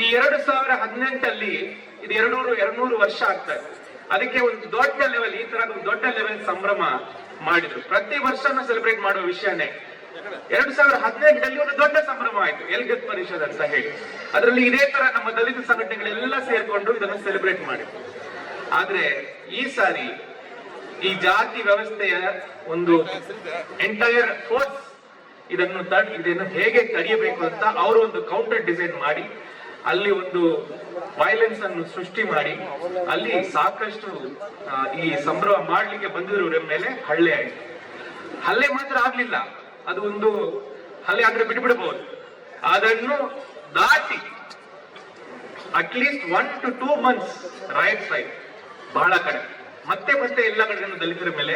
ಈ ಎರಡು ಸಾವಿರ ಹದಿನೆಂಟಲ್ಲಿ ಇದು ಎರಡ್ನೂರು ಎರಡ್ನೂರು ವರ್ಷ ಆಗ್ತದೆ ಅದಕ್ಕೆ ಒಂದು ದೊಡ್ಡ ಲೆವೆಲ್ ಈ ತರ ಒಂದು ದೊಡ್ಡ ಲೆವೆಲ್ ಸಂಭ್ರಮ ಮಾಡಿದ್ರು. ಪ್ರತಿ ವರ್ಷನೂ ಸೆಲೆಬ್ರೇಟ್ ಮಾಡುವ ವಿಷಯನೇ. ಎರಡ್ ಸಾವಿರದ ಹದಿನೆಂಟರಲ್ಲಿ ಒಂದು ದೊಡ್ಡ ಸಂಭ್ರಮ ಆಯ್ತು. ಎಲ್ಗತ್ ಪರಿಷತ್ ಅಂತ ಹೇಳಿ. ಅದರಲ್ಲಿ ಇದೇ ತರ ನಮ್ಮ ದಲಿತ ಸಂಘಟನೆಗಳೆಲ್ಲ ಸೇರ್ಕೊಂಡು ಇದನ್ನು ಸೆಲೆಬ್ರೇಟ್ ಮಾಡಿದ್ರು. ಆದ್ರೆ ಈ ಸಾರಿ ಈ ಜಾತಿ ವ್ಯವಸ್ಥೆಯ ಒಂದು ಎಂಟೈರ್ ಫೋರ್ಸ್ ಇದನ್ನು ತಡ್ ಇದನ್ನು ಹೇಗೆ ತಡೆಯಬೇಕು ಅಂತ ಅವರು ಒಂದು ಕೌಂಟರ್ ಡಿಸೈನ್ ಮಾಡಿ ಅಲ್ಲಿ ಒಂದು ವೈಲೆನ್ಸ್ ಅನ್ನು ಸೃಷ್ಟಿ ಮಾಡಿ, ಅಲ್ಲಿ ಸಾಕಷ್ಟು ಈ ಸಂಭ್ರಮ ಮಾಡ್ಲಿಕ್ಕೆ ಬಂದಿರೋರ ಮೇಲೆ ಹಳ್ಳೆ ಆಯ್ತು. ಹಲ್ಲೆ ಮಾತ್ರ ಆಗ್ಲಿಲ್ಲ. ಅದು ಒಂದು ಹಲ್ಲೆ ಆದ್ರೆ ಬಿಟ್ಬಿಡಬಹುದು ಅದನ್ನು ದಾಟಿ at least one to two months right side ಬಹಳ ಕಡೆ. ಮತ್ತೆ ಮತ್ತೆ ಎಲ್ಲ ಕಡೆ ದಲಿತರ ಮೇಲೆ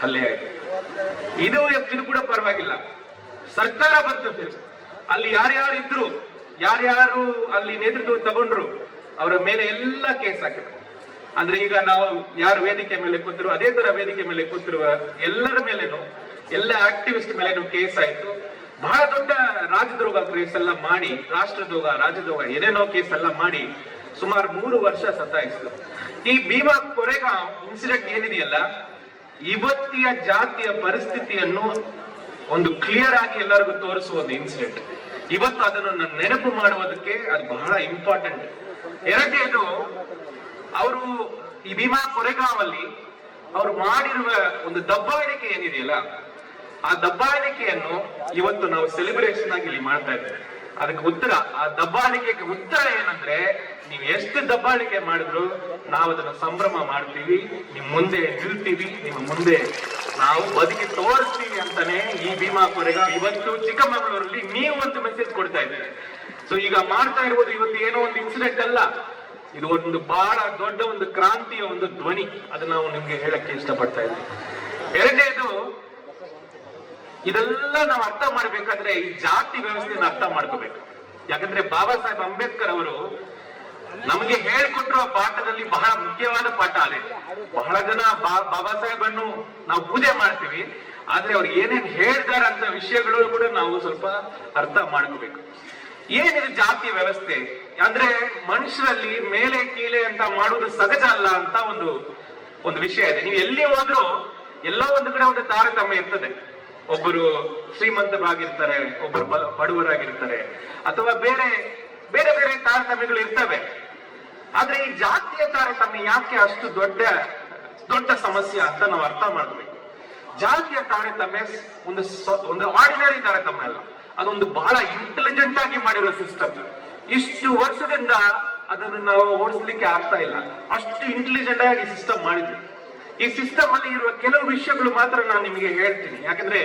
ಹಲ್ಲೆ ಆಯ್ತು. ಇದು ಕೂಡ ಪರವಾಗಿಲ್ಲ. ಸರ್ಕಾರ ಬಂತು ಅಲ್ಲಿ ಯಾರ್ಯಾರು ಇದ್ರು ಯಾರ್ಯಾರು ಅಲ್ಲಿ ನೇತೃತ್ವ ತಗೊಂಡ್ರು, ಅವರ ಮೇಲೆ ಎಲ್ಲ ಕೇಸ್ ಹಾಕಿದ್ರು. ಅಂದ್ರೆ ಈಗ ನಾವು ಯಾರು ವೇದಿಕೆ ಮೇಲೆ ಕೂತಿರು ಅದೇ ತರ ವೇದಿಕೆ ಮೇಲೆ ಕೂತಿರುವ ಎಲ್ಲರ ಮೇಲೇನು, ಎಲ್ಲ ಆಕ್ಟಿವಿಸ್ಟ್ ಮೇಲೇನು ಕೇಸ್ ಆಯ್ತು. ಬಹಳ ದೊಡ್ಡ ರಾಜದ್ರೋಗ ಕೇಸ್ ಎಲ್ಲ ಮಾಡಿ ರಾಷ್ಟ್ರದ್ರೋಗ ರಾಜದ್ರೋಗ ಏನೇನೋ ಕೇಸ್ ಎಲ್ಲ ಮಾಡಿ ಸುಮಾರು ಮೂರು ವರ್ಷ ಸತಾಯಿಸಿದ್ರು. ಈ ಭೀಮಾ ಕೊರೆಗಾಂವ್ ಇನ್ಸಿಡೆಂಟ್ ಏನಿದೆಯಲ್ಲ ಇವತ್ತಿಯ ಜಾತಿಯ ಪರಿಸ್ಥಿತಿಯನ್ನು ಒಂದು ಕ್ಲಿಯರ್ ಆಗಿ ಎಲ್ಲರಿಗೂ ತೋರಿಸುವ ಒಂದು ಇನ್ಸಿಡೆಂಟ್ ಇವತ್ತು ಅದನ್ನು ನಾನು ನೆನಪು ಮಾಡುವುದಕ್ಕೆ ಅದು ಬಹಳ ಇಂಪಾರ್ಟೆಂಟ್ ಎರಡನೇದು, ಅವರು ಈ ಭೀಮಾ ಕೊರೆಗಾವಲ್ಲಿ ಅವರು ಮಾಡಿರುವ ಒಂದು ದಬ್ಬಾಳಿಕೆ ಏನಿದೆಯಲ್ಲ, ಆ ದಬ್ಬಾಳಿಕೆಯನ್ನು ಇವತ್ತು ನಾವು ಸೆಲೆಬ್ರೇಷನ್ ಆಗಿ ಇಲ್ಲಿ ಮಾಡ್ತಾ ಇದ್ದೇವೆ. ಅದಕ್ಕೆ ಉತ್ತರ, ಆ ದಬ್ಬಾಳಿಕೆಗೆ ಉತ್ತರ ಏನಂದ್ರೆ, ನೀವು ಎಷ್ಟು ದಬ್ಬಾಳಿಕೆ ಮಾಡಿದ್ರು ನಾವು ಅದನ್ನ ಸಂಭ್ರಮ ಮಾಡ್ತೀವಿ ನಿಮ್ ಮುಂದೆ ನಿಲ್ತೀವಿ, ನಿಮ್ಮ ಮುಂದೆ ನಾವು ಬದುಕಿ ತೋರಿಸ್ತೀವಿ ಅಂತಾನೆ ಈ ಭೀಮಾ ಕೊರೆಗ ಇವತ್ತು ಚಿಕ್ಕಮಗಳೂರಲ್ಲಿ ನೀವು ಒಂದು ಮೆಸೇಜ್ ಕೊಡ್ತಾ ಇದ್ದೀರಿ. ಸೊ ಈಗ ಮಾಡ್ತಾ ಇರ್ಬೋದು, ಇವತ್ತು ಏನೋ ಒಂದು ಇನ್ಸಿಡೆಂಟ್ ಅಲ್ಲ. ಇದು ಒಂದು ಬಹಳ ದೊಡ್ಡ ಒಂದು ಕ್ರಾಂತಿಯ ಒಂದು ಧ್ವನಿ. ಅದನ್ನ ನಾವು ನಿಮ್ಗೆ ಹೇಳಕ್ಕೆ ಇಷ್ಟಪಡ್ತಾ ಇದ್ದೀವಿ ಎರಡನೇದು ಇದೆಲ್ಲ ನಾವು ಅರ್ಥ ಮಾಡ್ಬೇಕಾದ್ರೆ ಈ ಜಾತಿ ವ್ಯವಸ್ಥೆಯನ್ನು ಅರ್ಥ ಮಾಡ್ಕೋಬೇಕು. ಯಾಕಂದ್ರೆ ಬಾಬಾ ಸಾಹೇಬ್ ಅಂಬೇಡ್ಕರ್ ಅವರು ನಮಗೆ ಹೇಳ್ಕೊಟ್ಟಿರುವ ಪಾಠದಲ್ಲಿ ಬಹಳ ಮುಖ್ಯವಾದ ಪಾಠ ಅದೇ. ಬಹಳ ಜನ ಬಾಬಾ ಸಾಹೇಬನ್ನು ನಾವು ಪೂಜೆ ಮಾಡ್ತೀವಿ. ಆದ್ರೆ ಅವ್ರು ಏನೇನ್ ಹೇಳ್ತಾರ ಅಂತ ವಿಷಯಗಳು ಕೂಡ ನಾವು ಸ್ವಲ್ಪ ಅರ್ಥ ಮಾಡ್ಕೋಬೇಕು. ಏನಿದೆ ಜಾತಿ ವ್ಯವಸ್ಥೆ? ಅಂದ್ರೆ ಮನುಷ್ಯರಲ್ಲಿ ಮೇಲೆ ಕೀಳೆ ಅಂತ ಮಾಡುವುದು ಸಹಜ ಅಲ್ಲ ಅಂತ ಒಂದು ಒಂದು ವಿಷಯ ಇದೆ. ನೀವು ಎಲ್ಲಿ ಹೋದ್ರೂ ಎಲ್ಲ ಒಂದು ಕಡೆ ಒಂದು ತಾರತಮ್ಯ ಇರ್ತದೆ. ಒಬ್ಬರು ಶ್ರೀಮಂತರಾಗಿರ್ತಾರೆ ಒಬ್ಬರು ಬಡವರಾಗಿರ್ತಾರೆ, ಅಥವಾ ಬೇರೆ ಬೇರೆ ಬೇರೆ ತಾರತಮ್ಯಗಳು ಇರ್ತವೆ. ಆದ್ರೆ ಈ ಜಾತಿಯ ತಾರತಮ್ಯ ಯಾಕೆ ಅಷ್ಟು ದೊಡ್ಡ ದೊಡ್ಡ ಸಮಸ್ಯೆ ಅಂತ ನಾವು ಅರ್ಥ ಮಾಡ್ಬೇಕು. ಜಾತಿಯ ತಾರತಮ್ಯ ಒಂದು ಒಂದು ಆರ್ಡಿನರಿ ತಾರತಮ್ಯ ಅಲ್ಲ. ಅದೊಂದು ಬಹಳ ಇಂಟೆಲಿಜೆಂಟ್ ಆಗಿ ಮಾಡಿರೋ ಸಿಸ್ಟಮ್ ಇಷ್ಟು ವರ್ಷದಿಂದ ಅದನ್ನು ನಾವು ಓಡಿಸ್ಲಿಕ್ಕೆ ಆಗ್ತಾ ಇಲ್ಲ. ಅಷ್ಟು ಇಂಟೆಲಿಜೆಂಟ್ ಆಗಿ ಸಿಸ್ಟಮ್ ಮಾಡಿದ್ವಿ. ಈ ಸಿಸ್ಟಮ್ ಅಲ್ಲಿ ಇರುವ ಕೆಲವು ವಿಷಯಗಳು ಮಾತ್ರ ನಾನು ನಿಮಗೆ ಹೇಳ್ತೀನಿ. ಯಾಕಂದ್ರೆ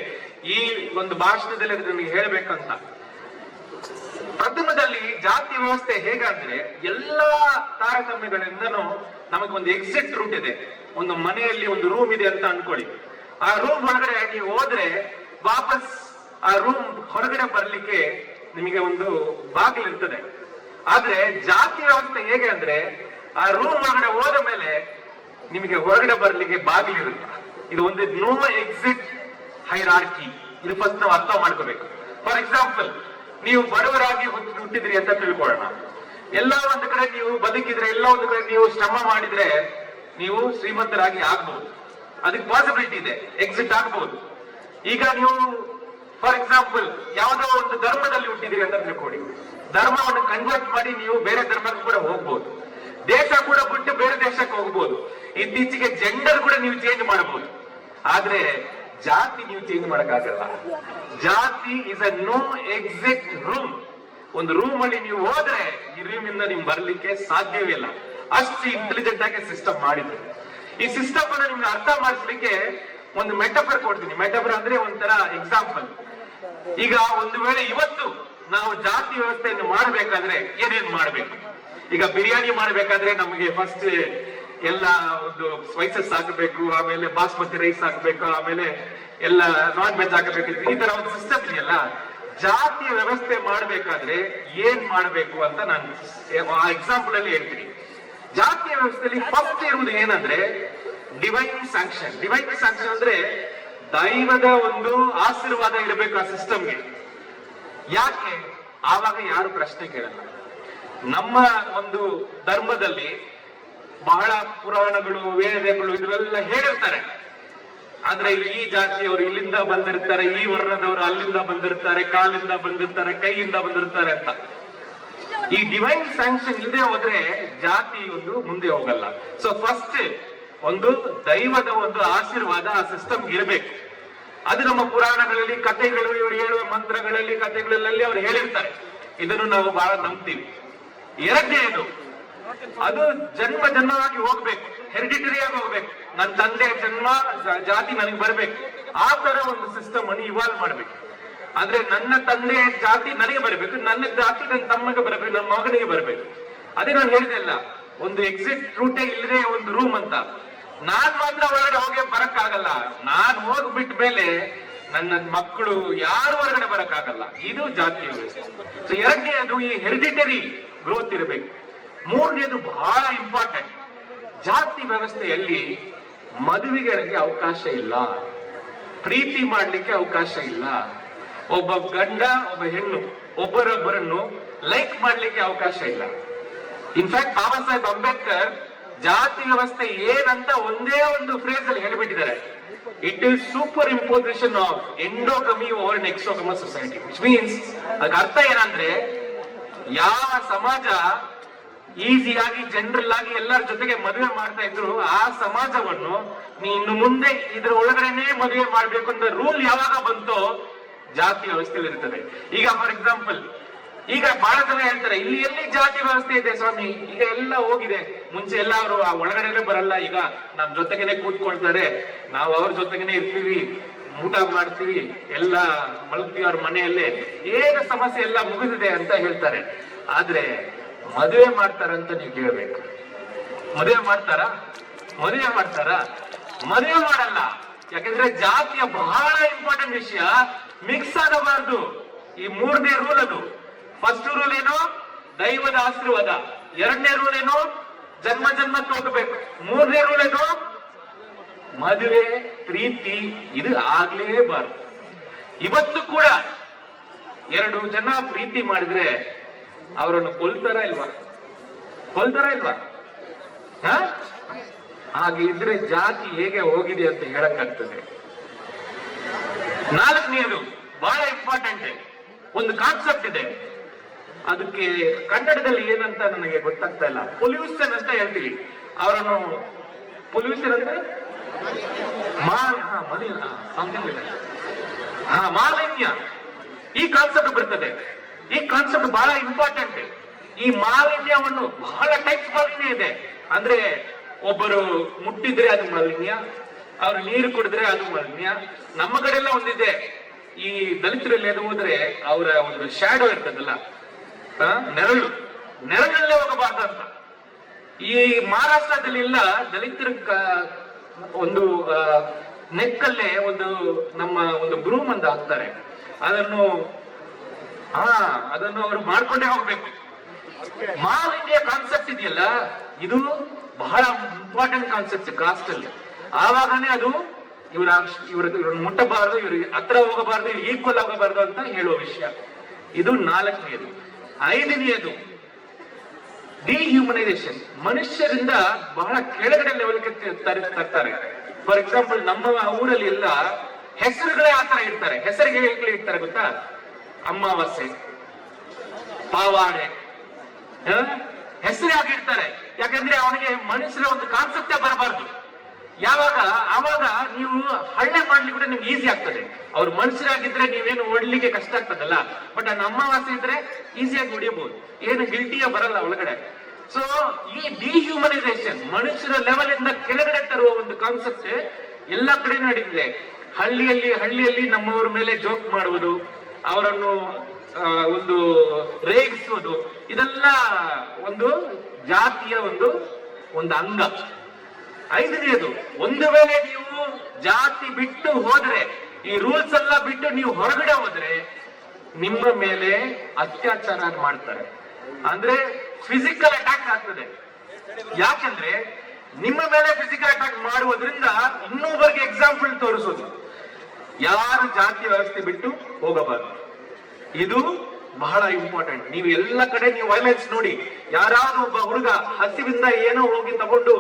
ಈ ಒಂದು ಭಾಷಣದಲ್ಲಿ ನಿಮಗೆ ಹೇಳ್ಬೇಕಂತ. ಪ್ರಥಮದಲ್ಲಿ ಜಾತಿ ವ್ಯವಸ್ಥೆ ಹೇಗಂದ್ರೆ ಎಲ್ಲಾ ತಾರತಮ್ಯಗಳಿಂದನೂ ನಮಗೆ ಒಂದು ಎಕ್ಸಿಟ್ ರೂಟ್ ಇದೆ. ಒಂದು ಮನೆಯಲ್ಲಿ ಒಂದು ರೂಮ್ ಇದೆ ಅಂತ ಅನ್ಕೊಳ್ಳಿ. ಆ ರೂಮ್ ಹೊರಗಡೆ ನೀವು ಹೋದ್ರೆ ವಾಪಸ್ ಆ ರೂಮ್ ಹೊರಗಡೆ ಬರ್ಲಿಕ್ಕೆ ನಿಮಗೆ ಒಂದು ಬಾಗಿಲು ಇರ್ತದೆ. ಆದ್ರೆ ಜಾತಿ ವ್ಯವಸ್ಥೆ ಹೇಗೆ ಅಂದ್ರೆ ಆ ರೂಮ್ ಒಳಗಡೆ ಹೋದ ಮೇಲೆ ನಿಮಗೆ ಹೊರಗಡೆ ಬರಲಿಕ್ಕೆ ಬಾಗಿಲಿರುತ್ತೆ ಇದು ಒಂದು ನೋ ಎಕ್ಸಿಟ್ ಹೈರಾರ್ಕಿ ಇದು ಫಸ್ಟ್ ನಾವು ಅರ್ಥ ಮಾಡ್ಕೋಬೇಕು. ಫಾರ್ ಎಕ್ಸಾಂಪಲ್ ನೀವು ಬಡವರಾಗಿ ಹುಟ್ಟಿ- ಹುಟ್ಟಿದ್ರಿ ಅಂತ ತಿಳ್ಕೊಳ್ಳೋಣ. ಎಲ್ಲ ಒಂದು ಕಡೆ ನೀವು ಬದುಕಿದ್ರೆ, ಎಲ್ಲ ಒಂದು ಕಡೆ ನೀವು ಶ್ರಮ ಮಾಡಿದ್ರೆ ನೀವು ಶ್ರೀಮಂತರಾಗಿ ಆಗ್ಬಹುದು ಅದಕ್ಕೆ ಪಾಸಿಬಿಲಿಟಿ ಇದೆ. ಎಕ್ಸಿಟ್ ಆಗ್ಬಹುದು ಈಗ ನೀವು ಫಾರ್ ಎಕ್ಸಾಂಪಲ್ ಯಾವುದೋ ಒಂದು ಧರ್ಮದಲ್ಲಿ ಹುಟ್ಟಿದಿರಿ ಅಂತ ತಿಳ್ಕೊಳ್ಳಿ. ಧರ್ಮವನ್ನು ಕನ್ವರ್ಟ್ ಮಾಡಿ ನೀವು ಬೇರೆ ಧರ್ಮಕ್ಕೆ ಕೂಡ ಹೋಗ್ಬೋದು. ದೇಶ ಕೂಡ ಬಿಟ್ಟು ಬೇರೆ ದೇಶಕ್ಕೆ ಹೋಗ್ಬೋದು. ಇತ್ತೀಚೆಗೆ ಜೆಂಡರ್ ಕೂಡ ನೀವು ಚೇಂಜ್ ಮಾಡಬಹುದು. ಆದ್ರೆ ಜಾತಿ ನೀವು ಚೇಂಜ್ ಮಾಡಕ್ಕಾಗಲ್ಲ. ಜಾತಿ is a no exit room ಒಂದು ರೂಮ್ ಅಲ್ಲಿ ನೀವು ಹೋದ್ರೆ ಈ ರೂಮ್ ಇಂದ ನಿಮ್ ಬರ್ಲಿಕ್ಕೆ ಸಾಧ್ಯವೇ ಇಲ್ಲ. ಅಷ್ಟು ಇಂಟೆಲಿಜೆಂಟ್ ಆಗಿ ಸಿಸ್ಟಮ್ ಮಾಡಿದ್ರು. ಈ ಸಿಸ್ಟಮ್ ಅನ್ನ ನಿಮ್ಗೆ ಅರ್ಥ ಮಾಡಿಸ್ಲಿಕ್ಕೆ ಒಂದು ಮೆಟಫರ್ ಕೊಡ್ತೀನಿ. ಮೆಟಫರ್ ಅಂದ್ರೆ ಒಂಥರ ಎಕ್ಸಾಂಪಲ್ ಈಗ ಒಂದು ವೇಳೆ ಇವತ್ತು ನಾವು ಜಾತಿ ವ್ಯವಸ್ಥೆಯನ್ನು ಮಾಡಬೇಕಾದ್ರೆ ಏನೇನ್ ಮಾಡ್ಬೇಕು? ಈಗ ಬಿರಿಯಾನಿ ಮಾಡ್ಬೇಕಾದ್ರೆ ನಮಗೆ ಫಸ್ಟ್ ಎಲ್ಲ ಒಂದು ಸ್ಪೈಸಸ್ ಹಾಕಬೇಕು, ಆಮೇಲೆ ಬಾಸ್ಮತಿ ರೈಸ್ ಹಾಕಬೇಕು, ಆಮೇಲೆ ಎಲ್ಲ ನಾನ್ ವೆಜ್ ಹಾಕಬೇಕು. ಈ ತರ ಒಂದು ಸಿಸ್ಟಮ್ ಇದೆಯಲ್ಲ, ಜಾತಿ ವ್ಯವಸ್ಥೆ ಮಾಡ್ಬೇಕಾದ್ರೆ ಏನ್ ಮಾಡ್ಬೇಕು ಅಂತ ನಾನು ಆ ಎಕ್ಸಾಂಪಲ್ ಅಲ್ಲಿ ಹೇಳ್ತೀನಿ. ಜಾತಿ ವ್ಯವಸ್ಥೆಯಲ್ಲಿ ಫಸ್ಟ್ ಇರುವುದು ಏನಂದ್ರೆ ಡಿವೈನ್ ಸ್ಯಾಂಕ್ಷನ್ ಡಿವೈನ್ ಸ್ಯಾಂಕ್ಷನ್ ಅಂದ್ರೆ ದೈವದ ಒಂದು ಆಶೀರ್ವಾದ ಇರಬೇಕು ಆ ಸಿಸ್ಟಮ್ಗೆ ಯಾಕೆ? ಆವಾಗ ಯಾರು ಪ್ರಶ್ನೆ ಕೇಳಲ್ಲ. ನಮ್ಮ ಒಂದು ಧರ್ಮದಲ್ಲಿ ಬಹಳ ಪುರಾಣಗಳು, ವೇದಗಳು ಇದೆಲ್ಲ ಹೇಳಿರ್ತಾರೆ. ಆದ್ರೆ ಈ ಜಾತಿಯವರು ಇಲ್ಲಿಂದ ಬಂದಿರ್ತಾರೆ, ಈ ವರ್ಣದವರು ಅಲ್ಲಿಂದ ಬಂದಿರ್ತಾರೆ, ಕಾಲಿಂದ ಬಂದಿರ್ತಾರೆ, ಕೈಯಿಂದ ಬಂದಿರ್ತಾರೆ ಅಂತ. ಈ ಡಿವೈನ್ ಸ್ಯಾಂಕ್ಷನ್ ಇಲ್ಲದೆ ಹೋದ್ರೆ ಜಾತಿ ಒಂದು ಮುಂದೆ ಹೋಗಲ್ಲ. ಸೊ ಫಸ್ಟ್ ಒಂದು ದೈವದ ಒಂದು ಆಶೀರ್ವಾದ ಆ ಸಿಸ್ಟಮ್ ಇರಬೇಕು. ಅದು ನಮ್ಮ ಪುರಾಣಗಳಲ್ಲಿ ಕಥೆಗಳು, ಇವರು ಹೇಳುವ ಮಂತ್ರಗಳಲ್ಲಿ, ಕಥೆಗಳಲ್ಲಿ ಅವ್ರು ಹೇಳಿರ್ತಾರೆ. ಇದನ್ನು ನಾವು ಬಹಳ ನಂಬ್ತೀವಿ. ಎರಡನೇದು, ಅದು ಜನ್ಮ ಜನ್ಮವಾಗಿ ಹೋಗ್ಬೇಕು, ಹೆರಿಡಿಟರಿ ಆಗಿ ಹೋಗ್ಬೇಕು. ನನ್ನ ತಂದೆ ಜನ್ಮ ಜಾತಿ ನನಗೆ ಬರ್ಬೇಕು. ಆ ತರ ಒಂದು ಸಿಸ್ಟಮ್ ಅನ್ನು ಇವಾಲ್ವ್ ಮಾಡ್ಬೇಕು. ಅಂದ್ರೆ ನನ್ನ ತಂದೆ ಜಾತಿ ನನಗೆ ಬರಬೇಕು, ನನ್ನ ಜಾತಿ ನನ್ನ ತಮ್ಮಗೆ ಬರಬೇಕು ನನ್ನ ಮಗನಿಗೆ ಬರಬೇಕು. ಅದೇ ನಾನು ಹೇಳಿದೆಲ್ಲ ಒಂದು ಎಕ್ಸಿಟ್ ರೂಟೇ ಇಲ್ಲದೆ ಒಂದು ರೂಮ್ ಅಂತ. ನಾನ್ ಮಾತ್ರ ಒಳಗಡೆ ಹೋಗಿ ಬರಕ್ಕಾಗಲ್ಲ. ನಾನ್ ಹೋಗ್ಬಿಟ್ಟ ಮೇಲೆ ನನ್ನ ಮಕ್ಕಳು ಯಾರು ಹೊರಗಡೆ ಬರಕ್ಕಾಗಲ್ಲ. ಇದು ಜಾತಿ ವ್ಯವಸ್ಥೆ ಸೊ ಎರಡನೇದು ಈ ಹೆರಿಡಿಟರಿ ಗ್ರೋತ್ ಇರಬೇಕು. ಮೂರನೇದು ಬಹಳ ಇಂಪಾರ್ಟೆಂಟ್ ಜಾತಿ ವ್ಯವಸ್ಥೆಯಲ್ಲಿ ಮದುವೆಗಳಿಗೆ ಅವಕಾಶ ಇಲ್ಲ. ಪ್ರೀತಿ ಮಾಡ್ಲಿಕ್ಕೆ ಅವಕಾಶ ಇಲ್ಲ. ಒಬ್ಬ ಗಂಡ, ಒಬ್ಬ ಹೆಣ್ಣು, ಒಬ್ಬರೊಬ್ಬರನ್ನು ಲೈಕ್ ಮಾಡ್ಲಿಕ್ಕೆ ಅವಕಾಶ ಇಲ್ಲ. ಇನ್ಫ್ಯಾಕ್ಟ್ ಬಾಬಾ ಸಾಹೇಬ್ ಅಂಬೇಡ್ಕರ್ ಜಾತಿ ವ್ಯವಸ್ಥೆ ಏನಂತ ಒಂದೇ ಒಂದು ಫ್ರೇಸ್ ಅಲ್ಲಿ ಹೇಳಿಬಿಟ್ಟಿದ್ದಾರೆ. It is superimposition of endogamy over an exogamous society which means ಅದಕ್ಕೆ ಅರ್ಥ ಏನಂದ್ರೆ, ಯಾವ ಸಮಾಜ ಈಸಿಯಾಗಿ ಜನರಲ್ ಆಗಿ ಎಲ್ಲರ ಜೊತೆಗೆ ಮದುವೆ ಮಾಡ್ತಾ ಇದ್ರು, ಆ ಸಮಾಜವನ್ನು ಇನ್ನು ಮುಂದೆ ಇದ್ರ ಒಳಗಡೆನೆ ಮದುವೆ ಮಾಡ್ಬೇಕು ಅಂತ ರೂಲ್ ಯಾವಾಗ ಬಂತೋ ಜಾತಿ ವ್ಯವಸ್ಥೆ ಇರ್ತದೆ ಈಗ ಫಾರ್ ಎಕ್ಸಾಂಪಲ್ ಈಗ ಬಹಳ ಜನ ಹೇಳ್ತಾರೆ, ಇಲ್ಲಿ ಎಲ್ಲಿ ಜಾತಿ ವ್ಯವಸ್ಥೆ ಇದೆ ಸ್ವಾಮಿ? ಈಗ ಎಲ್ಲ ಹೋಗಿದೆ. ಮುಂಚೆ ಎಲ್ಲ ಅವರು ಆ ಒಳಗಡೆನೆ ಬರಲ್ಲ, ಈಗ ನಮ್ ಜೊತೆಗೇನೆ ಕೂತ್ಕೊಳ್ತಾರೆ. ನಾವು ಅವ್ರ ಜೊತೆಗೇನೆ ಇರ್ತೀವಿ, ಊಟ ಮಾಡ್ತೀವಿ, ಎಲ್ಲ ಮಲಗ್ತೀವಿ ಅವ್ರ ಮನೆಯಲ್ಲೇ. ಏನು ಸಮಸ್ಯೆ ಎಲ್ಲ ಮುಗಿದಿದೆ ಅಂತ ಹೇಳ್ತಾರೆ. ಆದ್ರೆ, ಮದುವೆ ಮಾಡ್ತಾರಂತ ನೀವು ಕೇಳ್ಬೇಕು. ಮದುವೆ ಮಾಡ್ತಾರಾ? ಮದುವೆ ಮಾಡ್ತಾರಾ? ಮದುವೆ ಮಾಡಲ್ಲ. ಯಾಕಂದ್ರೆ ಜಾತಿಯ ಬಹಳ ಇಂಪಾರ್ಟೆಂಟ್ ವಿಷಯ. ಮಿಕ್ಸ್ ಆಗಬಾರ್ದು. ಈ ಮೂರನೇ ರೂಲ್ ಅದು. ಫಸ್ಟ್ ರೂಲ್ ಏನು? ದೈವದ ಆಶೀರ್ವಾದ. ಎರಡನೇ ರೂಲ್ ಏನು? ಜನ್ಮ ಜನ್ಮಕ್ಕೆ ಹೋಗಬೇಕು. ಮೂರನೇ ರೂಲ್ ಏನು? ಮದುವೆ, ಪ್ರೀತಿ, ಇದು ಆಗ್ಲೇಬಾರ್ದು. ಇವತ್ತು ಕೂಡ ಎರಡು ಜನ ಪ್ರೀತಿ ಮಾಡಿದ್ರೆ ಅವರನ್ನು ಕೊಲ್ತಾರ ಇಲ್ವಾ? ಕೊಲ್ತಾರ ಇಲ್ವಾ? ಹಾಗೆ ಇದ್ರೆ ಜಾತಿ ಹೇಗೆ ಹೋಗಿದೆ ಅಂತ ಹೇಳಕ್ಕಾಗ್ತದೆ. ನಾಲ್ಕನೇದು ಬಹಳ ಇಂಪಾರ್ಟೆಂಟ್ ಒಂದು ಕಾನ್ಸೆಪ್ಟ್ ಇದೆ. ಅದಕ್ಕೆ ಕನ್ನಡದಲ್ಲಿ ಏನಂತ ನನಗೆ ಗೊತ್ತಾಗ್ತಾ ಇಲ್ಲ. ಪೊಲ್ಯೂಷನ್ ಅಂತ ಹೇಳ್ತೀವಿ ಅವರನ್ನು ಪೊಲ್ಯೂಷನ್ ಅಂದ್ರೆ? ಮಾಲಿನ್ಯ. ಈ ಕಾನ್ಸೆಪ್ಟ್ ಬರ್ತದೆ. ಈ ಕಾನ್ಸೆಪ್ಟ್ ಬಹಳ ಇಂಪಾರ್ಟೆಂಟ್ ಈ ಮಾಲಿನ್ಯವನ್ನು ಬಹಳ ಟೈಪ್ಸ್ ಮಾಲಿನ್ಯ ಇದೆ. ಅಂದ್ರೆ ಒಬ್ಬರು ಮುಟ್ಟಿದ್ರೆ ಅದು ಮಾಲಿನ್ಯ, ಅವ್ರು ನೀರು ಕುಡಿದ್ರೆ ಅದು ಮಾಲಿನ್ಯ. ನಮ್ಮ ಕಡೆ ಎಲ್ಲ ಒಂದಿದೆ. ಈ ದಲಿತರಲ್ಲಿ ಅದು ಹೋದ್ರೆ ಅವರ ಒಂದು ಶ್ಯಾಡೋ ಇರ್ತದಲ್ಲ ನೆರಳು. ನೆರಳಲ್ಲೇ ಹೋಗಬಾರ್ದು ಅಂತ. ಈ ಮಹಾರಾಷ್ಟ್ರದಲ್ಲಿ ಇಲ್ಲ, ದಲಿತರ ಒಂದು ನೆಕ್ಕಲ್ಲೇ ಒಂದು ನಮ್ಮ ಒಂದು ಬ್ರೂಮ್ ಅಂತ ಹಾಕ್ತಾರೆ. ಅದನ್ನು, ಹಾ, ಅದನ್ನು ಅವರು ಮಾಡ್ಕೊಂಡೇ ಹೋಗ್ಬೇಕು. ಮಾಲ್ ಇಂಡಿಯಾ ಕಾನ್ಸೆಪ್ಟ್ ಇದೆಯಲ್ಲ, ಇದು ಬಹಳ ಇಂಪಾರ್ಟೆಂಟ್ ಕಾನ್ಸೆಪ್ಟ್ ಕಾಸ್ಟ್ ಅಲ್ಲಿ. ಆವಾಗನೇ ಅದು ಇವರ ಇವ್ರ, ಇವ್ರನ್ನ ಮುಟ್ಟಬಾರದು, ಇವ್ರಿಗೆ ಹತ್ರ ಹೋಗಬಾರದು ಈಕ್ವಲ್ ಆಗಬಾರದು ಅಂತ ಹೇಳುವ ವಿಷಯ. ಇದು ನಾಲ್ಕನೆಯದು ಐದನೆಯದು ಡಿಹ್ಯೂಮನೈಸೇಷನ್ ಮನುಷ್ಯರಿಂದ ಬಹಳ ಕೆಳಗಡೆ ಲೆವೆಲ್ಗೆ ತರ್ತಾರೆ. ಫಾರ್ ಎಕ್ಸಾಂಪಲ್ ನಮ್ಮ ಊರಲ್ಲಿ ಎಲ್ಲ ಹೆಸರುಗಳೇ ಆತರ ಇರ್ತಾರೆ. ಹೆಸರಿಗೆ ಇರ್ತಾರೆ ಗೊತ್ತಾ? ಅಮಾವಾಸ್ಯೆ, ಪಾವಾಡೆ. ಹೆಸರೇ ಆಗಿರ್ತಾರೆ ಯಾಕಂದ್ರೆ ಅವನಿಗೆ ಮನುಷ್ಯರ ಒಂದು ಕಾನ್ಸೆಪ್ಟೇ ಬರಬಾರ್ದು. ಯಾವಾಗ? ಆವಾಗ ನೀವು ಹಳ್ಳೆ ಮಾಡ್ಲಿಕ್ಕೆ ಕೂಡ ನಿಮ್ಗೆ ಈಸಿ ಆಗ್ತದೆ. ಅವ್ರು ಮನುಷ್ಯರಾಗಿದ್ರೆ ನೀವೇನು ಓಡ್ಲಿಕ್ಕೆ ಕಷ್ಟ ಆಗ್ತದಲ್ಲ. ಬಟ್ ನಮ್ಮ ವಾಸೆ ಇದ್ರೆ ಈಸಿಯಾಗಿ ಹೊಡಿಯಬಹುದು ಏನು ಗಿಲ್ಟಿಯ ಬರಲ್ಲ ಒಳಗಡೆ. ಸೊ ಈ ಡಿಹ್ಯೂಮನೈಸೇಷನ್ ಮನುಷ್ಯರ ಲೆವೆಲ್ ಇಂದ ಕೆಳಗಡೆ ತರುವ ಒಂದು ಕಾನ್ಸೆಪ್ಟ್ ಎಲ್ಲ ಕಡೆ ನಡೀತಿದೆ. ಹಳ್ಳಿಯಲ್ಲಿ ಹಳ್ಳಿಯಲ್ಲಿ ನಮ್ಮವರ ಮೇಲೆ ಜೋಕ್ ಮಾಡುವುದು, ಅವರನ್ನು ಒಂದು ರೇಗಿಸುವುದು, ಇದೆಲ್ಲ ಒಂದು ಜಾತಿಯ ಒಂದು ಒಂದು ಅಂಗ. ಐದನೇದು, ಒಂದು ವೇಳೆ ನೀವು ಜಾತಿ ಬಿಟ್ಟು ಹೋದ್ರೆ, ಈ ರೂಲ್ಸ್ ಎಲ್ಲ ಬಿಟ್ಟು ನೀವು ಹೊರಗಡೆ ಹೋದ್ರೆ, ನಿಮ್ಮ ಮೇಲೆ ಅತ್ಯಾಚಾರ ಮಾಡ್ತಾರೆ. ಅಂದ್ರೆ ಫಿಸಿಕಲ್ ಅಟ್ಯಾಕ್ ಆಗ್ತದೆ. ಯಾಕಂದ್ರೆ ನಿಮ್ಮ ಮೇಲೆ ಫಿಸಿಕಲ್ ಅಟ್ಯಾಕ್ ಮಾಡುವುದರಿಂದ ಇನ್ನೊಬ್ಬರಿಗೆ ಎಕ್ಸಾಂಪಲ್ ತೋರಿಸೋದು. ಯಾರು ಜಾತಿ ವ್ಯವಸ್ಥೆ ಬಿಟ್ಟು ಹೋಗಬಾರದು. ಇದು ಬಹಳ ಇಂಪಾರ್ಟೆಂಟ್ ನೀವು ಎಲ್ಲ ಕಡೆ ನೀವು ವೈಲೆನ್ಸ್ ನೋಡಿ, ಯಾರಾದ್ರೂ ಒಬ್ಬ ಹುಡುಗ ಹಸಿವಿಂದ ಏನೋ ಹೋಗಿ ತಗೊಂಡು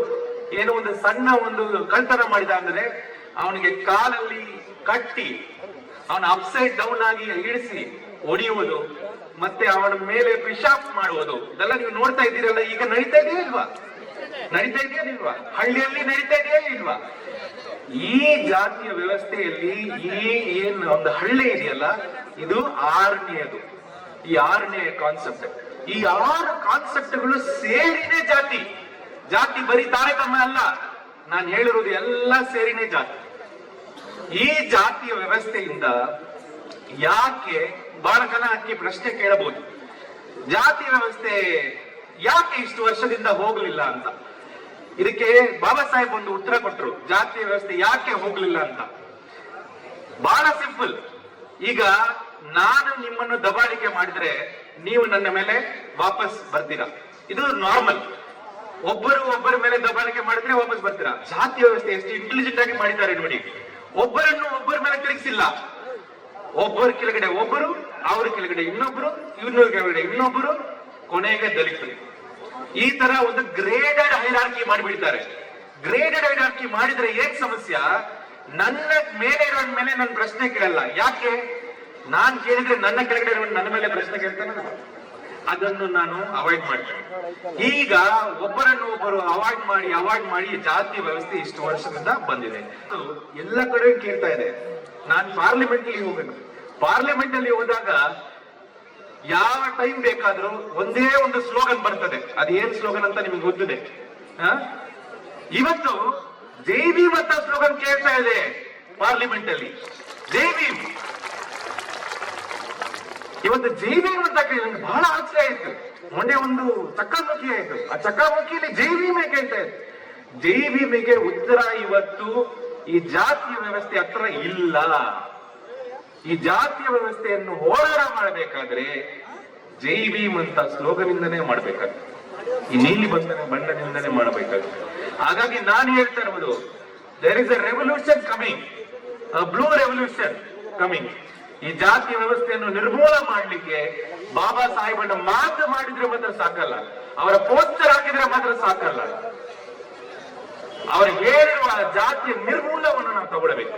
ಏನೋ ಒಂದು ಸಣ್ಣ ಒಂದು ಕಳ್ತನ ಮಾಡಿದ ಅಂದ್ರೆ ಅವನಿಗೆ ಕಾಲಲ್ಲಿ ಕಟ್ಟಿ ಅವನ ಅಪ್ಸೈಡ್ ಡೌನ್ ಆಗಿ ಇಳಿಸಿ ಹೊಡೆಯುವುದು ಮತ್ತೆ ಅವನ ಮೇಲೆ ಪಿಶಾಪ್ ಮಾಡುವುದು. ಇದೆಲ್ಲ ನೀವು ನೋಡ್ತಾ ಇದ್ದೀರಲ್ಲ, ಈಗ ನಡೀತಾ ಇದೆಯಾ ಇಲ್ವಾ? ನಡೀತಾ ಇದೆಯಾ ಇಲ್ವಾ? ಹಳ್ಳಿಯಲ್ಲಿ ನಡೀತಾ ಇದೆಯೇ ಇಲ್ವಾ? ಈ ಜಾತಿಯ ವ್ಯವಸ್ಥೆಯಲ್ಲಿ ಈ ಏನ್ ಒಂದು ಹಳ್ಳಿ ಇದೆಯಲ್ಲ, ಇದು ಆರನೆಯದು. ಈ ಆರನೇ ಕಾನ್ಸೆಪ್ಟ್ ಈ ಆರು ಕಾನ್ಸೆಪ್ಟ್ಗಳು ಸೇರಿನೇ ಜಾತಿ. ಜಾತಿ ಬರೀ ತಾರತಮ್ಯ ಅಲ್ಲ. ನಾನು ಹೇಳಿರೋದು ಎಲ್ಲ ಸೇರಿನೇ ಜಾತಿ. ಈ ಜಾತಿಯ ವ್ಯವಸ್ಥೆಯಿಂದ ಯಾಕೆ ಬಾಳಕನ ಹಾಕಿ ಪ್ರಶ್ನೆ ಕೇಳಬಹುದು? ಜಾತಿ ವ್ಯವಸ್ಥೆ ಯಾಕೆ ಇಷ್ಟು ವರ್ಷದಿಂದ ಹೋಗ್ಲಿಲ್ಲ ಅಂತ? ಇದಕ್ಕೆ ಬಾಬಾ ಸಾಹೇಬ್ ಒಂದು ಉತ್ತರ ಕೊಟ್ಟರು ಜಾತಿ ವ್ಯವಸ್ಥೆ ಯಾಕೆ ಹೋಗ್ಲಿಲ್ಲ ಅಂತ? ಬಹಳ ಸಿಂಪಲ್. ಈಗ ನಾನು ನಿಮ್ಮನ್ನು ದಬಾಳಿಕೆ ಮಾಡಿದ್ರೆ ನೀವು ನನ್ನ ಮೇಲೆ ವಾಪಸ್ ಬರ್ತೀರಾ? ಇದು ನಾರ್ಮಲ್ ಒಬ್ಬರು ಒಬ್ಬರ ಮೇಲೆ ದಬಾಳಿಕೆ ಮಾಡಿದ್ರೆ ವಾಪಸ್ ಬರ್ತೀರಾ? ಜಾತಿ ವ್ಯವಸ್ಥೆ ಎಷ್ಟು ಇಂಟೆಲಿಜೆಂಟ್ ಆಗಿ ಮಾಡಿದ್ದಾರೆ ನೋಡಿ. ಒಬ್ಬರನ್ನು ಒಬ್ಬರ ಮೇಲೆ ತಿರುಗಿಸಿಲ್ಲ. ಒಬ್ಬರ ಕೆಳಗಡೆ ಒಬ್ಬರು, ಅವ್ರ ಕೆಳಗಡೆ ಇನ್ನೊಬ್ರು ಇವ್ರ ಕೆಳಗಡೆ ಇನ್ನೊಬ್ರು, ಕೊನೆಗೆ ದಲಿತರು. ಈ ತರ ಒಂದು ಗ್ರೇಡೆಡ್ ಹೈರಾರ್ಕಿ ಮಾಡಿಬಿಡ್ತಾರೆ. ಗ್ರೇಡೆಡ್ ಹೈರಾರ್ಕಿ ಮಾಡಿದ್ರೆ ಏನ್ ಸಮಸ್ಯೆ? ನನ್ನ ಮೇಲೆ ಇರೋ ಮೇಲೆ ನನ್ನ ಪ್ರಶ್ನೆ ಕೇಳಲ್ಲ. ಯಾಕೆ? ನಾನ್ ಕೇಳಿದ್ರೆ ನನ್ನ ಕೆಳಗಡೆ ನನ್ನ ಮೇಲೆ ಪ್ರಶ್ನೆ ಕೇಳ್ತಾನೆ ಅದನ್ನು ನಾನು ಅವಾಯ್ಡ್ ಮಾಡ್ತೇನೆ. ಈಗ ಒಬ್ಬರನ್ನು ಒಬ್ಬರು ಅವಾಯ್ಡ್ ಮಾಡಿ ಅವಾಯ್ಡ್ ಮಾಡಿ ಜಾತಿ ವ್ಯವಸ್ಥೆ ಇಷ್ಟು ವರ್ಷದಿಂದ ಬಂದಿದೆ. ಎಲ್ಲ ಕಡೆ ಕೇಳ್ತಾ ಇದೆ. ನಾನು ಪಾರ್ಲಿಮೆಂಟ್ ಅಲ್ಲಿ ಹೋಗಬೇಕು. ಪಾರ್ಲಿಮೆಂಟ್ ಅಲ್ಲಿ ಹೋದಾಗ ಯಾವ ಟೈಮ್ ಬೇಕಾದ್ರೂ ಒಂದೇ ಒಂದು ಸ್ಲೋಗನ್ ಬರ್ತದೆ. ಅದೇನ್ ಸ್ಲೋಗನ್ ಅಂತ ನಿಮ್ಗೆ ಗೊತ್ತಿದೆ? ಇವತ್ತು ಜೈ ಭೀಮ್ ಸ್ಲೋಗನ್ ಕೇಳ್ತಾ ಇದೆ ಪಾರ್ಲಿಮೆಂಟ್ ಅಲ್ಲಿ. ಜೈ ಭೀಮ್ ಇವತ್ತು ಜೈ ಭೀಮ್ ಅಂತ ಕೇಳಿ ನಂಗೆ ಬಹಳ ಆಶ್ಚರ್ಯ ಆಯ್ತು. ಮೊನ್ನೆ ಒಂದು ಚಕ್ರಮುಖಿ ಆಯ್ತು. ಆ ಚಕ್ರಮುಖಿಯಲ್ಲಿ ಜೈ ಮೇಕೆ ಕೇಳ್ತಾ ಇತ್ತು. ಜೈ ಮೇಗೆ ಉತ್ತರ ಇವತ್ತು ಈ ಜಾತಿಯ ವ್ಯವಸ್ಥೆ ಹತ್ರ ಇಲ್ಲ. ಈ ಜಾತಿಯ ವ್ಯವಸ್ಥೆಯನ್ನು ಹೋರಾಟ ಮಾಡಬೇಕಾದ್ರೆ ಜೈ ಭೀಮ್ ಅಂತ ಸ್ಲೋಗನಿಂದನೇ ಮಾಡ್ಬೇಕಾಗ್ತದೆ. ಈ ನೀಲಿ ಬಂಧನ ಬಣ್ಣದಿಂದನೇ ಮಾಡಬೇಕಾಗ್ತದೆ. ಹಾಗಾಗಿ ನಾನು ಹೇಳ್ತಾ ಇರುವುದು there is a revolution coming blue revolution coming ಈ ಜಾತಿ ವ್ಯವಸ್ಥೆಯನ್ನು ನಿರ್ಮೂಲ ಮಾಡಲಿಕ್ಕೆ ಬಾಬಾ ಸಾಹೇಬಣ್ಣ ಮಾತು ಮಾಡಿದ್ರೆ ಮಾತ್ರ ಸಾಕಲ್ಲ. ಅವರ ಪೋಸ್ಟರ್ ಹಾಕಿದ್ರೆ ಮಾತ್ರ ಸಾಕಲ್ಲ. ಅವರು ಹೇಳಿರುವ ಜಾತಿಯ ನಿರ್ಮೂಲವನ್ನು ನಾವು ತಗೊಳ್ಬೇಕು.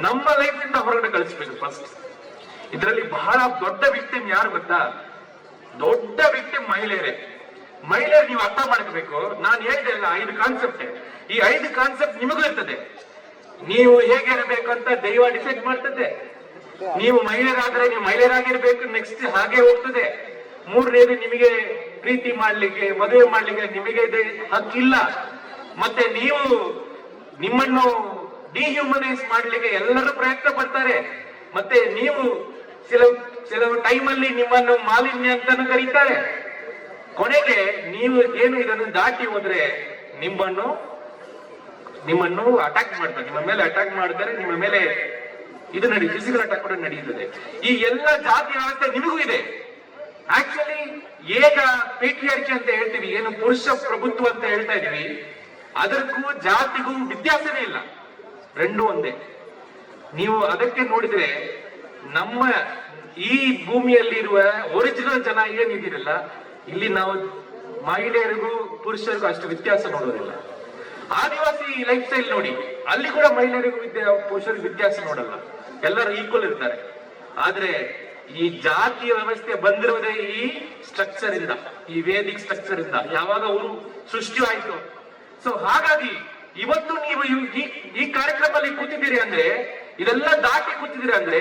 ನಮ್ಮ ಲೈಫ್ ಇಂದ ಹೊರಗಡೆ ಕಳಿಸ್ಬೇಕು ಫಸ್ಟ್ ಇದರಲ್ಲಿ ಬಹಳ ದೊಡ್ಡ ವಿಕ್ಟಿಮ್ ಯಾರು ಗೊತ್ತಾ? ದೊಡ್ಡ ವಿಕ್ಟಿಮ್ ಮಹಿಳೆಯರೇ. ಮಹಿಳೆಯರು ನೀವು ಅರ್ಥ ಮಾಡ್ಕೋಬೇಕು. ನಾನು ಹೇಳಿದೆ ಅಲ್ಲ ಐದು ಕಾನ್ಸೆಪ್ಟ್ ಈ ಐದು ಕಾನ್ಸೆಪ್ಟ್ ನಿಮಗೂ ಇರ್ತದೆ. ನೀವು ಹೇಗಿರಬೇಕು ಅಂತ ದೈವ ಡಿಸೈಡ್ ಮಾಡ್ತದೆ. ನೀವು ಮಹಿಳೆಯರಾದ್ರೆ ನೀವು ಮಹಿಳೆಯರಾಗಿರ್ಬೇಕು ನೆಕ್ಸ್ಟ್ ಹಾಗೆ ಹೋಗ್ತದೆ. ಮೂರನೇದು ನಿಮಗೆ ಪ್ರೀತಿ ಮಾಡ್ಲಿಕ್ಕೆ, ಮದುವೆ ಮಾಡ್ಲಿಕ್ಕೆ ನಿಮಗೆ ಇದೆ ಹಕ್ಕಿಲ್ಲ. ಮತ್ತೆ ನೀವು ನಿಮ್ಮನ್ನು ಡಿಹ್ಯೂಮನೈಸ್ ಮಾಡ್ಲಿಕ್ಕೆ ಎಲ್ಲರೂ ಪ್ರಯತ್ನ ಪಡ್ತಾರೆ. ಮತ್ತೆ ನೀವು ಕೆಲವು ಕೆಲವು ಟೈಮಲ್ಲಿ ನಿಮ್ಮನ್ನು ಮಾಲಿನ್ಯ ಅಂತಾನು ಕರೀತಾರೆ. ಕೊನೆಗೆ ನೀವು ಏನು ಇದನ್ನು ದಾಟಿ ಹೋದ್ರೆ ನಿಮ್ಮನ್ನು ನಿಮ್ಮನ್ನು ಅಟ್ಯಾಕ್ ಮಾಡ್ತಾರೆ. ನಿಮ್ಮ ಮೇಲೆ ಅಟ್ಯಾಕ್ ಮಾಡ್ತಾರೆ, ನಿಮ್ಮ ಮೇಲೆ ಇದು ನಡಿ ಫಿಸಿಕಲ್ ಅಟ್ಯಾಕ್ ಕೂಡ ನಡೆಯುತ್ತದೆ. ಈ ಎಲ್ಲ ಜಾತಿ ವ್ಯವಸ್ಥೆ ನಿಮಗೂ ಇದೆ. ಆಕ್ಚುಲಿ ಈಗ ಪೇಟ್ರಿಯಾರ್ಕಿ ಅಂತ ಹೇಳ್ತೀವಿ, ಏನು ಪುರುಷ ಪ್ರಭುತ್ವ ಅಂತ ಹೇಳ್ತಾ ಇದೀವಿ ಅದಕ್ಕೂ ಜಾತಿಗೂ ವ್ಯತ್ಯಾಸವೇ ಇಲ್ಲ. రెండు ಒಂದೇ. ನೀವು ಅದಕ್ಕೆ ನೋಡಿದ್ರೆ, ನಮ್ಮ ಈ ಭೂಮಿಯಲ್ಲಿರುವ ಒರಿಜಿನಲ್ ಜನ ಏನಿದ್ದೀರಲ್ಲ, ಇಲ್ಲಿ ನಾವು ಮಹಿಳೆಯರಿಗೂ ಪುರುಷರಿಗೂ ಅಷ್ಟು ವ್ಯತ್ಯಾಸ ನೋಡೋದಿಲ್ಲ. ಆದಿವಾಸಿ ಲೈಫ್ ಸ್ಟೈಲ್ ನೋಡಿ, ಅಲ್ಲಿ ಕೂಡ ಮಹಿಳೆಯರಿಗೂ ಪುರುಷರಿಗೂ ವ್ಯತ್ಯಾಸ ನೋಡಲ್ಲ. ಎಲ್ಲರೂ ಈಕ್ವಲ್ ಇರ್ತಾರೆ. ಆದ್ರೆ ಈ ಜಾತಿಯ ವ್ಯವಸ್ಥೆ ಬಂದಿರೋದೇ ಈ ಸ್ಟ್ರಕ್ಚರ್ ಇಂದ, ಈ ವೇದಿಕ್ ಸ್ಟ್ರಕ್ಚರ್ ಇಂದ. ಯಾವಾಗ ಅವರು ಸೃಷ್ಟಿ ಆಯ್ತು. ಸೊ ಹಾಗಾಗಿ ಇವತ್ತು ನೀವು ಈ ಕಾರ್ಯಕ್ರಮದಲ್ಲಿ ಕೂತಿದ್ದೀರಿ ಅಂದ್ರೆ, ಇದೆಲ್ಲ ದಾಟಿ ಕೂತಿದ್ದೀರಿ ಅಂದ್ರೆ,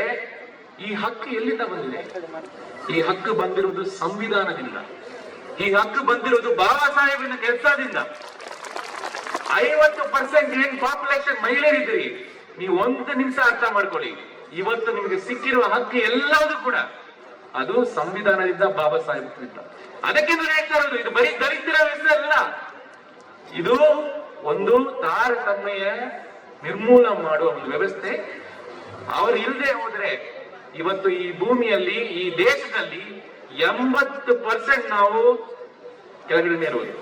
ಈ ಹಕ್ಕು ಎಲ್ಲಿಂದ ಬಂದಿದೆ? ಈ ಹಕ್ಕು ಬಂದಿರುವುದು ಸಂವಿಧಾನದಿಂದ. ಈ ಹಕ್ಕು ಬಂದಿರುವುದು ಬಾಬಾ ಸಾಹೇಬಿನ ಕೆಲಸದಿಂದ. ಐವತ್ತು ಪರ್ಸೆಂಟ್ ಏನ್ ಪಾಪ್ಯುಲೇಷನ್ ಮಹಿಳೆಯರಿದ್ದೀರಿ? ನೀವು ಒಂದು ನಿಮಿಷ ಅರ್ಥ ಮಾಡ್ಕೊಳ್ಳಿ. ಇವತ್ತು ನಿಮಗೆ ಸಿಕ್ಕಿರುವ ಹಕ್ಕು ಎಲ್ಲವೂ ಕೂಡ ಅದು ಸಂವಿಧಾನದಿಂದ ಬಾಬಾ ಸಾಹೇಬ್ ಅದಕ್ಕೆ ನಾನು ಹೇಳ್ತಾ ಇರೋದು ಇದು ಬರೀ ದರಿದ್ರ ಅಲ್ಲ. ಇದು ಒಂದು ತಾರತಮ್ಯ ನಿರ್ಮೂಲ ಮಾಡುವ ಒಂದು ವ್ಯವಸ್ಥೆ. ಅವರು ಇಲ್ಲದೆ ಹೋದ್ರೆ ಇವತ್ತು ಈ ಭೂಮಿಯಲ್ಲಿ, ಈ ದೇಶದಲ್ಲಿ ಎಂಬತ್ತು ಪರ್ಸೆಂಟ್ ನಾವು ಕೆಳಗಡೆ ಇರುವುದು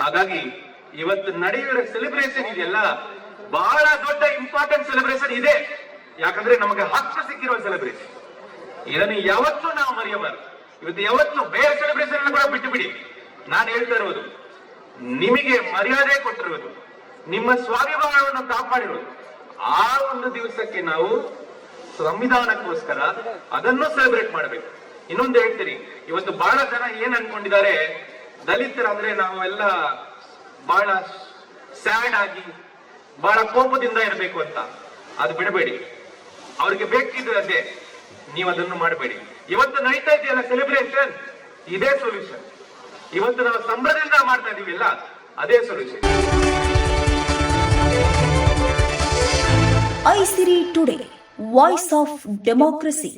ಹಾಗಾಗಿ ಇವತ್ತು ನಡೆಯುವ ಸೆಲೆಬ್ರೇಷನ್ ಇದೆಯಲ್ಲ ಬಹಳ ದೊಡ್ಡ ಇಂಪಾರ್ಟೆಂಟ್ ಸೆಲೆಬ್ರೇಷನ್ ಇದೆ. ಯಾಕಂದ್ರೆ ನಮಗೆ ಹಕ್ಕು ಸಿಕ್ಕಿರೋ ಸೆಲೆಬ್ರೇಷನ್ ಇದನ್ನು ಯಾವತ್ತೂ ನಾವು ಮರೆಯಬಾರದು. ಇವತ್ತು ಯಾವತ್ತು ಬೇರೆ ಸೆಲೆಬ್ರೇಷನ್ ಕೂಡ ಬಿಟ್ಟು ಬಿಡಿ ನಾನು ಹೇಳ್ತಾ ಇರುವುದು ನಿಮಗೆ ಮರ್ಯಾದೆ ಕೊಟ್ಟಿರುವುದು, ನಿಮ್ಮ ಸ್ವಾಭಿಮಾನವನ್ನು ಕಾಪಾಡಿರುವುದು. ಆ ಒಂದು ದಿವಸಕ್ಕೆ ನಾವು ಸಂವಿಧಾನಕ್ಕೋಸ್ಕರ ಅದನ್ನು ಸೆಲೆಬ್ರೇಟ್ ಮಾಡಬೇಕು. ಇನ್ನೊಂದು ಹೇಳ್ತೀನಿ, ಇವತ್ತು ಬಹಳ ಜನ ಏನ್ ಅನ್ಕೊಂಡಿದ್ದಾರೆ ದಲಿತರಂದ್ರೆ ನಾವು ಎಲ್ಲ ಬಹಳ ಸ್ಯಾಡ್ ಆಗಿ ಬಹಳ ಕೋಪದಿಂದ ಇರಬೇಕು ಅಂತ. ಅದು ಬಿಡಬೇಡಿ. ಅವ್ರಿಗೆ ಬೇಕಿದ್ರೆ ಅದೇ. ನೀವು ಅದನ್ನು ಮಾಡಬೇಡಿ. ಇವತ್ತು ನಡೀತಾ ಇದೆಯಲ್ಲ ಸೆಲೆಬ್ರೇಷನ್ ಇದೇ ಸೊಲ್ಯೂಷನ್ ಇವತ್ತು ನಾವು ಸಂಭ್ರಮದಿಂದ ಮಾಡ್ತಾ ಇದೀವಿಲ್ಲ ಅದೇ solution Aisiri today voice of democracy